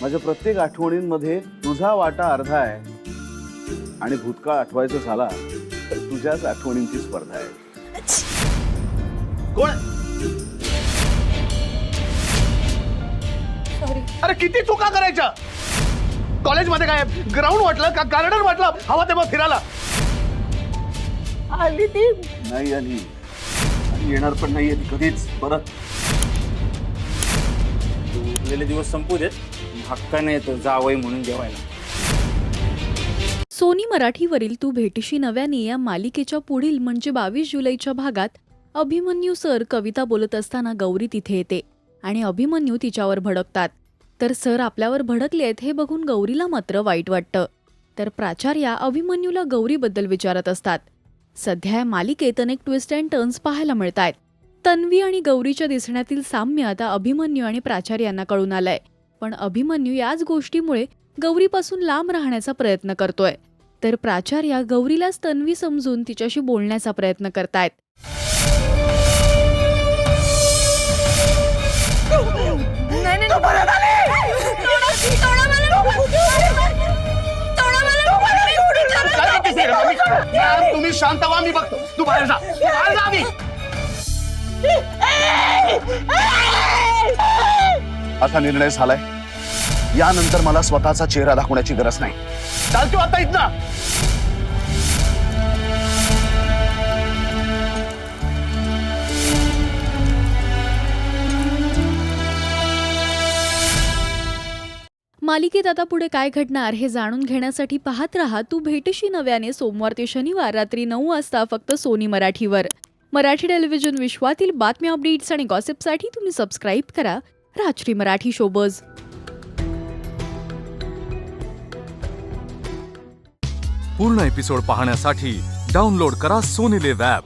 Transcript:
माझ्या प्रत्येक आठवणींमध्ये तुझा वाटा अर्धा आहे. आणि भूतकाळ आठवायचा झाला तर तुझ्याच आठवणींची स्पर्धा आहे. कोण? सॉरी अरे किती चुका करायच्या? कॉलेजमध्ये काय ग्राउंड वाटलं का गार्डन वाटलं? हवा तेव्हा फिरायला. आली ती. नाही आली. आणि येणार पण नाहीये ती कधीच परत. उरलेले दिवस संपू देत. हक्काने येतो जावई म्हणून जेवायला. सोनी मराठीवरील तू भेटशी नव्याने या मालिकेच्या पुढील म्हणजे बावीस जुलैच्या भागात अभिमन्यू सर कविता बोलत असताना गौरी तिथे येते आणि अभिमन्यू तिच्यावर भडकतात. तर सर आपल्यावर भडकले आहेत हे बघून गौरीला मात्र वाईट वाटतं. तर प्राचार्या अभिमन्यूला गौरीबद्दल विचारत असतात. सध्या या मालिकेत अनेक ट्विस्ट अँड टर्न्स पाहायला मिळत आहेत तन्वी आणि गौरीच्या दिसण्यातील साम्य आता अभिमन्यू आणि प्राचार्यांना कळून आलंय पण अभिमन्यू याच गोष्टीमुळे गौरीपासून लांब राहण्याचा प्रयत्न करतोय तर प्राचार्या गौरीलाच तन्वी समजून तिच्याशी बोलण्याचा प्रयत्न करतायत हे? तुम्ही शांत व्हा मी बघतो तू बाहेर जा बाहेर जा. असा निर्णय झालाय. यानंतर मला स्वतःचा चेहरा दाखवण्याची गरज नाही. चालतो आता इथनं. मालिकेत आता पुढे काय घडणार हे जाणून घेण्यासाठी पाहत राहा. तू भेटशी नव्याने सोमवार ते शनिवार रात्री नऊ वाजता फक्त सोनी मराठीवर. मराठी टेलिव्हिजन विश्वातील बातम्या अपडेट्स आणि गॉसिपसाठी तुम्ही सबस्क्राईब करा. राजश्री मराठी शोबज पूर्ण एपिसोड पाहण्यासाठी डाउनलोड करा सोनी लिव्ह ॲप